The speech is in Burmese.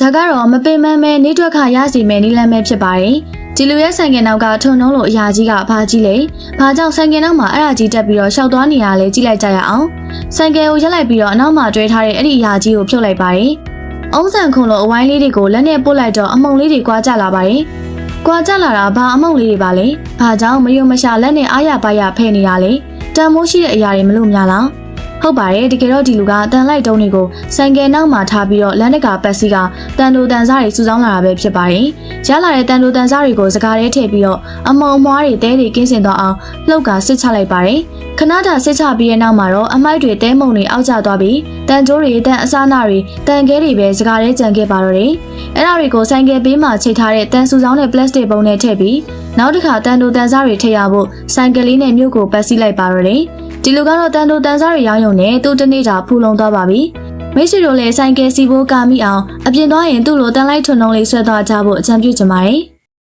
ဒါကတော့မပင်မမဲနေတွက်ခရစီမဲ့နီလမ်းမဲဖြစ်ပါတယ်ဒီလူရဲ့ဆိုင်ကယ်နောက်ကထုံနှုံးလိုအရာကြီးကဘာကြီးလဲဘာကြောင့်ဆိုင်ကယ်နောက်မှာအဲ့ဒါကြီးတက်ပြီးတော့ရှောက်သွားနေရလဲကြည့်လိုက်ကြရအောင်ဆိုင်ကယ်ကိုရက်လိုက်ပြီးတော့အနောက်မှာတွဲထားတဲ့အဲ့ဒီအရာကြီးကိုဖြုတ်လိုက်ပါတယ်အုံးဆန်ခုံလိုအဝိုင်းလေးတွေကိုလက်နဲ့ပုတ်လိုက်တော့အမုံလေးတွေကွာကျလာပါတယ်ကွာကျလာတာဘာအမုံလေးတွေပါလဲဘာကြောင့်မယုံမရှာလက်နဲ့အားရပါရဖဲနေရလဲတန်မိုးရှိတဲ့အရာတွေမလို့များလား ဟုတ်ပါတယ်တကယ်တော့ဒီလူကတန်လိုက်တုံးတွေကိုဆိုင်ကယ်နောက်မှာထားပြီးတော့လမ်းတကာပတ်စီကတန်တိုတန်စားတွေစုဆောင်းလာတာပဲဖြစ်ပါတယ်။ရလာတဲ့တန်တိုတန်စားတွေကိုစကားထဲထည့်ပြီးတော့အမုံအမွားတွေတဲတွေကင်းစင်သွားအောင်လှုပ်ကစစ်ချလိုက်ပါတယ်။ခဏတာစစ်ချပြီးတဲ့နောက်မှာတော့အမိုက်တွေတဲမုံတွေအောက်ကျသွားပြီးတန်ကြိုးတွေတန်အစားနာတွေတန်ခဲတွေပဲစကားထဲကြံခဲ့ပါတော့တယ်။အဲ့ဒါတွေကိုဆိုင်ကယ်ဘေးမှာချိတ်ထားတဲ့တန်စုဆောင်းတဲ့ပလတ်စတစ်ပုံနဲ့ထည့်ပြီးနောက်တစ်ခါတန်တိုတန်စားတွေထည့်ရဖို့ဆိုင်ကယ်လေးနဲ့မြို့ကိုပတ်စီးလိုက်ပါတော့တယ်။ ဒီလိုကတော့တန်တိုတန်စားတွေရောင်းရုံနဲ့သူ့တနေ့တာဖူလုံသွားပါပြီမိတ်ဆွေတို့လည်းဆိုင်ကယ်စီဘိုးကာမိအောင်အပြင်သွားရင်သူ့လိုတန်လိုက်ထွန်းလုံးလေးဆွဲသွားကြဖို့အကြံပြုချင်ပါတယ်